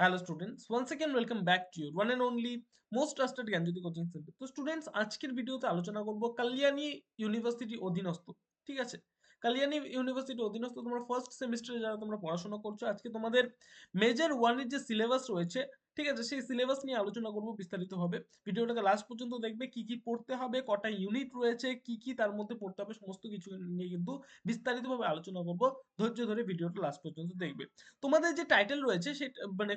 Hello students one second welcome back to your one and only most trusted Gyanjyoti coaching centre তো students আজকের ভিডিওতে আলোচনা করব Kalyani university অধীনস্থ, ঠিক আছে? কালিয়ানি ইউনিভার্সিটি অধীনস্থ, তোমরা ফার্স্ট সেমিস্টারে যারা তোমরা পড়াশোনা করছ, আজকে তোমাদের মেজর ওয়ানের যে সিলেবাস রয়েছে ঠিক আছে, সেই সিলেবাস নিয়ে আলোচনা করব বিস্তারিতভাবে। ভিডিওটাকে লাস্ট পর্যন্ত দেখবে, কি কি পড়তে হবে, কটা ইউনিট রয়েছে, কি কি তার মধ্যে পড়তে হবে, সমস্ত কিছু নিয়ে কিন্তু বিস্তারিতভাবে আলোচনা করব। ধৈর্য ধরে ভিডিওটা লাস্ট পর্যন্ত দেখবে। তোমাদের যে টাইটেল রয়েছে, সে মানে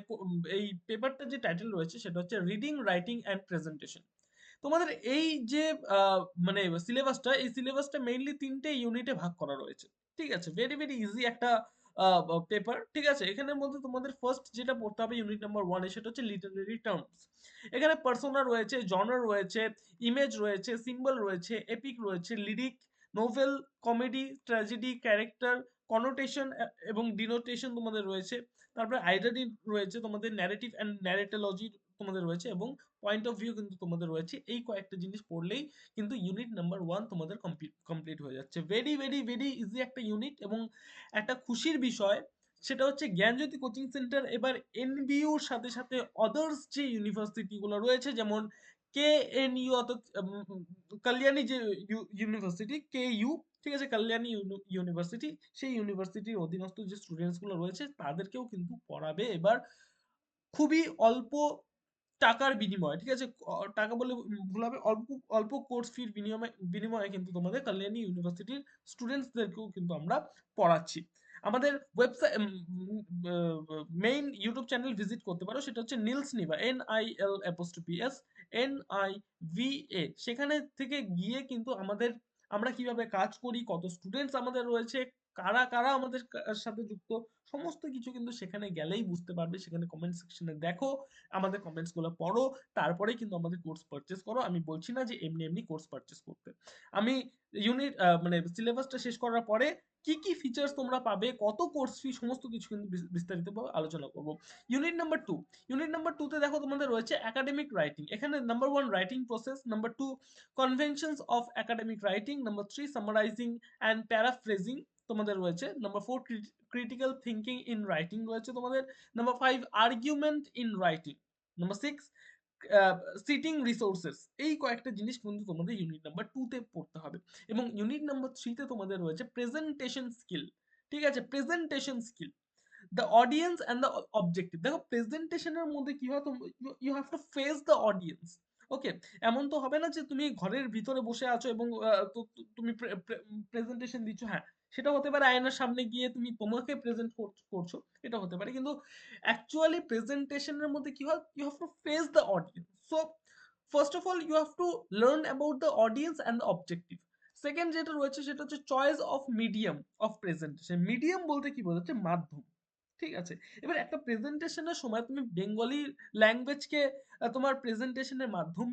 এই পেপারটা যে টাইটেল রয়েছে, সেটা হচ্ছে রিডিং রাইটিং অ্যান্ড প্রেজেন্টেশন তোমাদের এই যে মানে সিলেবাসটা এই সিলেবাসটা মেইনলি তিনটে ইউনিটে ভাগ করা রয়েছে। ঠিক আছে ভেরি ভেরি ইজি একটা পেপার ঠিক আছে? এখানের মধ্যে তোমাদের ফার্স্ট যেটা পড়তে হবে ইউনিট নাম্বার ওয়ানে সেটা হচ্ছে লিটারেরি টার্মস এখানে পার্সোনা রয়েছে জনার রয়েছে ইমেজ রয়েছে সিম্বল রয়েছে এপিক রয়েছে lyric novel comedy tragedy character connotation এবং ডিনোটেশন তোমাদের রয়েছে। তারপরে আইডেন্টি রয়েছে তোমাদের ন্যারেটিভ অ্যান্ড ন্যারেটোলজি তোমাদের রয়েছে এবং পয়েন্ট অফ ভিউ কিন্তু তোমাদের রয়েছে। এই কয়েকটা জিনিস পড়লেই কিন্তু ইউনিট নাম্বার ওয়ান তোমাদের কমপ্লিট হয়ে যাচ্ছে। ভেরি ভেরি ভেরি ইজি একটা ইউনিট এবং একটা খুশির বিষয়, সেটা হচ্ছে জ্ঞানজ্যোতি কোচিং সেন্টার এবার এনবিইউর সাথে সাথে আদার্স যে ইউনিভার্সিটিগুলো রয়েছে, যেমন কে এন ইউ অর্থাৎ কল্যাণী যে ইউনিভার্সিটি কে ইউ ঠিক আছে, কল্যাণী ইউনিভার্সিটি সেই ইউনিভার্সিটির অধীনস্থ যে স্টুডেন্টসগুলো রয়েছে, তাদেরকেও কিন্তু পড়াবে। এবার খুবই অল্প টাকার বিনিময়ে, ঠিক আছে? টাকা বলে ভুল হবে। অল্প অল্প কোর্স ফির বিনিময়ে বিনিময়ে কিন্তু তোমাদের কল্যাণী ইউনিভার্সিটির স্টুডেন্টসদেরকেও কিন্তু আমরা পড়াচ্ছি। আমাদের website main YouTube channel visit করতে পারো। সেটা হচ্ছে Nil's Niva N I L apostrophe S N I V A সেখানে থেকে গিয়ে কিন্তু আমাদের আমরা কীভাবে কাজ করি, কত স্টুডেন্টস আমাদের রয়েছে, কারা কারা আমাদের সাথে যুক্ত, সমস্ত কিছু কিন্তু সেখানে গেলেই বুঝতে পারবে। সেখানে কমেন্ট সেকশনে দেখো, আমাদের কমেন্টসগুলো পড়ো তারপরে কিন্তু আমাদের কোর্স পারচেস করো। আমি বলছি না যে এমনি এমনি কোর্স পারচেস করতে। আমি ইউনিট মানে সিলেবাসটা শেষ করার পরে কি কি ফিচার্স তোমরা পাবে, কত কোর্স ফি সমস্ত কিছু কিন্তু বিস- বিস্তারিতভাবে আলোচনা করব। Unit number two unit number টুতে দেখো তোমাদের রয়েছে একাডেমিক রাইটিং এখানে number one writing process number two conventions of academic writing number three summarising and paraphrasing তোমাদের রয়েছে number four critical thinking in writing রয়েছে তোমাদের number five argument in writing number six citing resources এই কয়েকটা জিনিস কিন্তু তোমাদের ইউনিট নাম্বার টুতে পড়তে হবে। এবং ইউনিট নাম্বার থ্রিতে তোমাদের রয়েছে প্রেজেন্টেশন স্কিল ঠিক আছে? Presentation skill the audience and the objective দেখো প্রেজেন্টেশনের মধ্যে কি হয়? You have to face the audience okay এমন তো হবে না যে তুমি ঘরের ভিতরে বসে আছো এবং তুমি প্রেজেন্টেশন দিচ্ছ হ্যাঁ। সেটা হতে পারে আয়নার সামনে গিয়ে তুমি তোমাকে প্রেজেন্ট করছ, এটা হতে পারে। কিন্তু অ্যাকচুয়ালি প্রেজেন্টেশনের মধ্যে কি হয়? You have to face the audience so first of all you have to learn about the audience and the objective second যেটা রয়েছে, সেটা হচ্ছে choice of medium of presentation medium বলতে কি বোঝাচ্ছে? মাধ্যম। ঠিক আছে? এবার একটা প্রেজেন্টেশনের সময় তুমি বেঙ্গলি ল্যাঙ্গুয়েজকে তোমার প্রেজেন্টেশনের মাধ্যম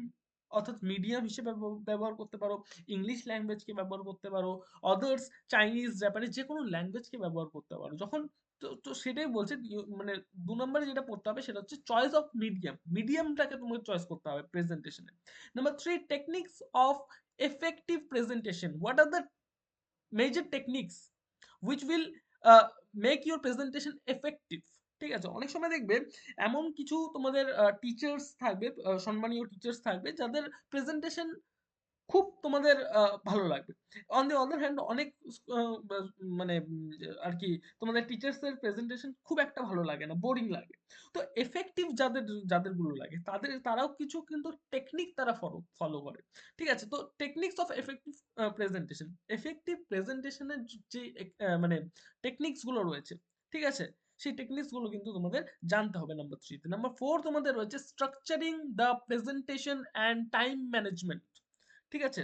অর্থাৎ মিডিয়াম হিসেবে ব্যবহার করতে পারো ইংলিশ ল্যাঙ্গুয়েজকে ব্যবহার করতে পারো আদার্স চাইনিজ জাপানিজ যে কোনো ল্যাঙ্গুয়েজকে ব্যবহার করতে পারো। যখন তো তো সেটাই বলছে মানে দু নম্বরে যেটা পড়তে হবে সেটা হচ্ছে চয়েস অফ মিডিয়াম মিডিয়ামটাকে তোমাকে চয়েস করতে হবে প্রেজেন্টেশনে number three techniques of effective presentation what are the major techniques will uh, make your presentation effective? ঠিক আছে? অনেক সময় দেখবে এমন কিছু তোমাদের টিচার্স থাকবে সম্মানীয় টিচার্স থাকবে যাদের প্রেজেন্টেশন খুব তোমাদের ভালো লাগবে। অন দি আদার হ্যান্ড অনেক মানে আর কি তোমাদের টিচার্স এর প্রেজেন্টেশন খুব একটা ভালো লাগে না বোরিং লাগে। তো এফেক্টিভ যাদের যাদেরগুলো লাগে, তাদের, তারাও কিছু কিন্তু টেকনিক তারা ফলো ফলো করে। ঠিক আছে? তো techniques of effective presentation effective প্রেজেন্টেশনের যে মানে টেকনিক্সগুলো রয়েছে, ঠিক আছে? সেই টেকনিক্সগুলো কিন্তু তোমাদের জানতে হবে নাম্বার থ্রিতে নাম্বার ফোর তোমাদের রয়েছে structuring the presentation and time management ঠিক আছে?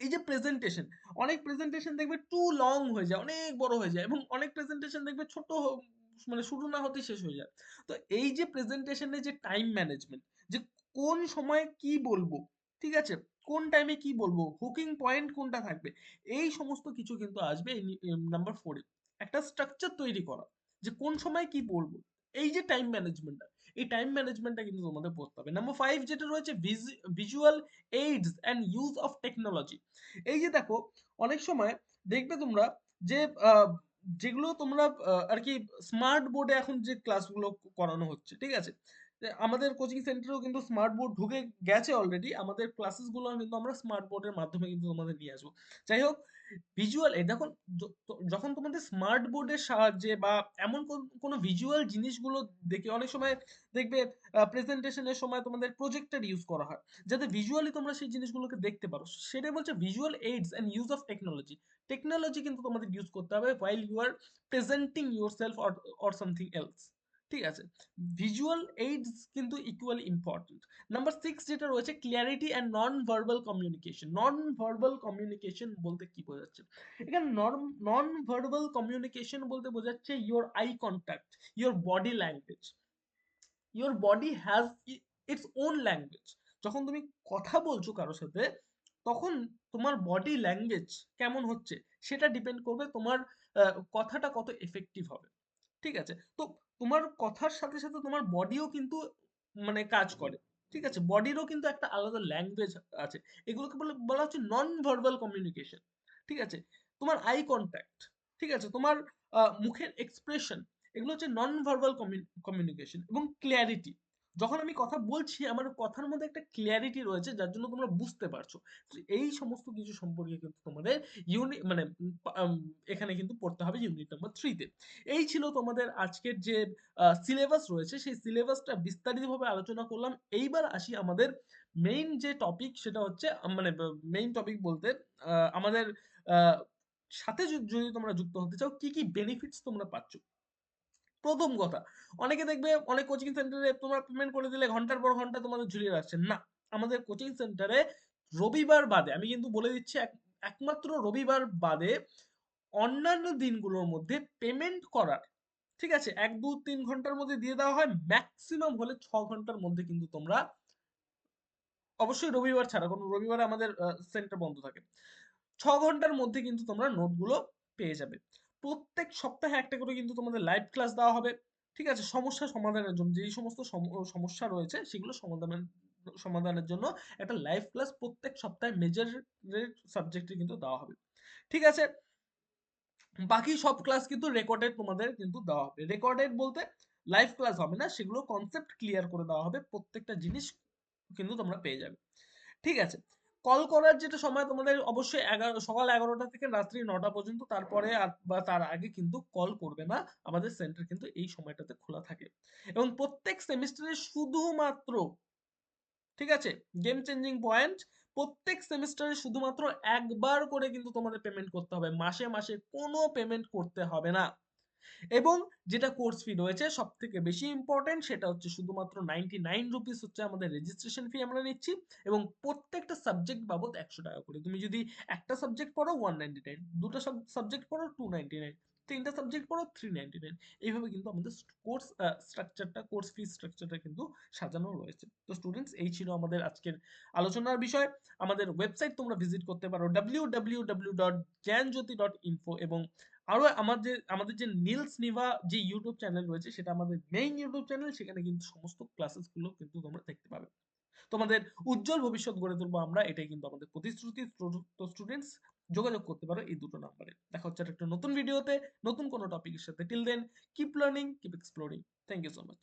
এই যে প্রেজেন্টেশন অনেক প্রেজেন্টেশন দেখবে টু লং হয়ে যায়, অনেক বড় হয়ে যায় এবং অনেক প্রেজেন্টেশন দেখবে ছোট মানে শুরু না হতে শেষ হয়ে যায়। তো এই যে প্রেজেন্টেশনের যে টাইম ম্যানেজমেন্ট যে কোন সময় কি বলব, ঠিক আছে? কোন টাইমে কি বলব হুকিং পয়েন্ট কোনটা থাকবে, এই সমস্ত কিছু কিন্তু আসবে নাম্বার ফোরে একটা স্ট্রাকচার তৈরি করা। যে কোন সময় কি বলব? এই যে টাইম ম্যানেজমেন্টটা এই টাইম ম্যানেজমেন্টটা কিন্তু তোমাদের পড়তে হবে। নাম্বার ফাইভ যেটা রয়েছে visual aids and use of technology এই যে দেখো, অনেক সময় দেখবে তোমরা যে যেগুলো তোমরা আর কি স্মার্ট বোর্ডে এখন যে ক্লাসগুলো করানো হচ্ছে, ঠিক আছে? আমাদের কোচিং সেন্টারেও কিন্তু স্মার্ট বোর্ড ঢুকে গেছে অলরেডি আমাদের ক্লাসেসগুলো কিন্তু আমরা স্মার্ট বোর্ডের মাধ্যমে কিন্তু তোমাদের নিয়ে আসব। যাই হোক ভিজুয়াল দেখুন যখন তোমাদের স্মার্ট বোর্ডের সাহায্যে বা এমন কোন- ভিজুয়াল জিনিসগুলো দেখে অনেক সময় দেখবে প্রেজেন্টেশনের সময় তোমাদের প্রজেক্টর ইউজ করা হয়। যাতে ভিজুয়ালি তোমরা সেই জিনিসগুলোকে দেখতে পারো। সেটাই বলছে visual aids and use of technology technology কিন্তু তোমাদের ইউজ করতে হবে while you are presenting yourself or or something else ঠিক আছে? ভিজুয়াল এইডস কিন্তু ইকুয়ালি ইম্পর্টেন্ট নাম্বার সিক্স যেটা রয়েছে clarity and non verbal communication non verbal communication বলতে কি বোঝাচ্ছে? এখানে নন ভার্বাল কমিউনিকেশন বলতে বোঝাচ্ছে your eye contact your body language your body has its own language যখন তুমি কথা বলছো কারোর সাথে, তখন তোমার বডি ল্যাঙ্গুয়েজ কেমন হচ্ছে? সেটা ডিপেন্ড করবে তোমার কথাটা কত এফেক্টিভ হবে। ঠিক আছে? তো তোমার কথার সাথে সাথে তোমার বডিও কিন্তু মানে কাজ করে ঠিক আছে? বডিরও কিন্তু একটা আলাদা ল্যাঙ্গুয়েজ আছে। এগুলোকে বলে বলা হচ্ছে নন ভার্বাল কমিউনিকেশন ঠিক আছে? তোমার আই কন্ট্যাক্ট ঠিক আছে? তোমার মুখের এক্সপ্রেশন এগুলো হচ্ছে নন ভার্বাল কমিউনিকেশন এবং ক্লিয়ারিটি যখন আমি কথা বলছি, আমার কথার মধ্যে একটা ক্লিয়ারিটি রয়েছে, যার জন্য তোমরা বুঝতে পারছ। এই সমস্ত কিছু সম্পর্কে কিন্তু তোমাদের ইউনি মানে এখানে কিন্তু পড়তে হবে ইউনিট নাম্বার থ্রিতে এই ছিল তোমাদের আজকের যে সিলেবাস রয়েছে, সেই সিলেবাসটা বিস্তারিতভাবে আলোচনা করলাম। এইবার আসি আমাদের মেইন যে টপিক সেটা হচ্ছে মানে মেইন টপিক বলতে আমাদের সাথে যদি তোমরা যুক্ত হতে চাও, কি কি বেনিফিটস তোমরা পাচ্ছ? প্রথম কথা। অনেকে দেখবে, অনেক কোচিং সেন্টারে তোমরা পেমেন্ট করে দিলে ঘণ্টার পর ঘণ্টা তোমাদের ঝুলিয়ে রাখছে। না, আমাদের কোচিং সেন্টারে রবিবার বাদে, আমি কিন্তু বলে দিচ্ছি একমাত্র রবিবার বাদে অন্যান্য দিনগুলোর মধ্যে পেমেন্ট করার, ঠিক আছে? এক, দু, তিন ঘণ্টার মধ্যে দিয়ে দেওয়া হয়। ম্যাক্সিমাম হলে ছ ঘণ্টার মধ্যে কিন্তু তোমরা অবশ্যই রবিবার ছাড়া কোনো রবিবারে আমাদের সেন্টার বন্ধ থাকে। ছ ঘণ্টার মধ্যে কিন্তু তোমরা নোটগুলো পেয়ে যাবে। প্রত্যেক সপ্তাহে একটা করে কিন্তু তোমাদের লাইভ ক্লাস দেওয়া হবে। ঠিক আছে? সমস্যা সমাধানের জন্য, যেই সমস্ত সম- সমস্যা রয়েছে, সেগুলো সমাধানের সমাধানের জন্য একটা লাইভ ক্লাস প্রত্যেক সপ্তাহে মেজর সাবজেক্টে কিন্তু দেওয়া হবে। ঠিক আছে? বাকি সব ক্লাস কিন্তু রেকর্ডেড তোমাদের কিন্তু দেওয়া হবে। রেকর্ডেড বলতে লাইভ ক্লাস হবে না, সেগুলো কনসেপ্ট ক্লিয়ার করে দেওয়া হবে। প্রত্যেকটা জিনিস কিন্তু তোমরা পেয়ে যাবে। ঠিক আছে? কল করার যেটা সময় তোমাদের অবশ্যই এগারো, সকাল এগারোটা থেকে রাত্রি নটা পর্যন্ত, তারপরে বা তার আগে কিন্তু কল করবে না। আমাদের সেন্টার কিন্তু এই সময়টাতে খোলা থাকে। এবং প্রত্যেক সেমিস্টারে শুধুমাত্র, ঠিক আছে? গেম চেঞ্জিং পয়েন্ট প্রত্যেক সেমিস্টারে শুধুমাত্র একবার করে কিন্তু তোমাদের পেমেন্ট করতে হবে। মাসে মাসে কোনো পেমেন্ট করতে হবে না। এবং যেটা কোর্স ফি রয়েছে সব থেকে বেশি ইম্পর্টেন্ট সেটা হচ্ছে শুধুমাত্র নাইনটি নাইন রুপিস হচ্ছে আমাদের রেজিস্ট্রেশন ফি আমরা নিচ্ছি এবং প্রত্যেকটা সাবজেক্ট বাবদ একশো টাকা করে। তুমি যদি একটা সাবজেক্ট পড়ো ওয়ান নাইনটি নাইন দুটো সাবজেক্ট পড়ো টু নাইনটি নাইন তিনটা সাবজেক্ট পড়ো থ্রি নাইনটি নাইন এইভাবে কিন্তু আমাদের কোর্স স্ট্রাকচারটা কোর্স ফি স্ট্রাকচারটা কিন্তু সাজানো রয়েছে। তো স্টুডেন্টস এই ছিল আমাদের আজকের আলোচনার বিষয়। আমাদের ওয়েবসাইট তোমরা ভিজিট করতে পারো W W W dot Gyanjyoti dot info এবং আরও আমাদের আমাদের যে নীলস নিভা যে ইউটিউব চ্যানেল রয়েছে, সেটা আমাদের মেইন ইউটিউব চ্যানেল সেখানে কিন্তু সমস্ত ক্লাসেসগুলো কিন্তু তোমরা দেখতে পাবে। তোমাদের উজ্জ্বল ভবিষ্যৎ গড়ে তুলবো আমরা, এটাই কিন্তু আমাদের প্রতিশ্রুতি। তো স্টুডেন্টস যোগাযোগ করতে পারো এই দুটো নাম্বারে দেখা হচ্ছে একটা নতুন ভিডিওতে নতুন কোনো টপিকের সাথে। Till then keep learning keep exploring thank you so much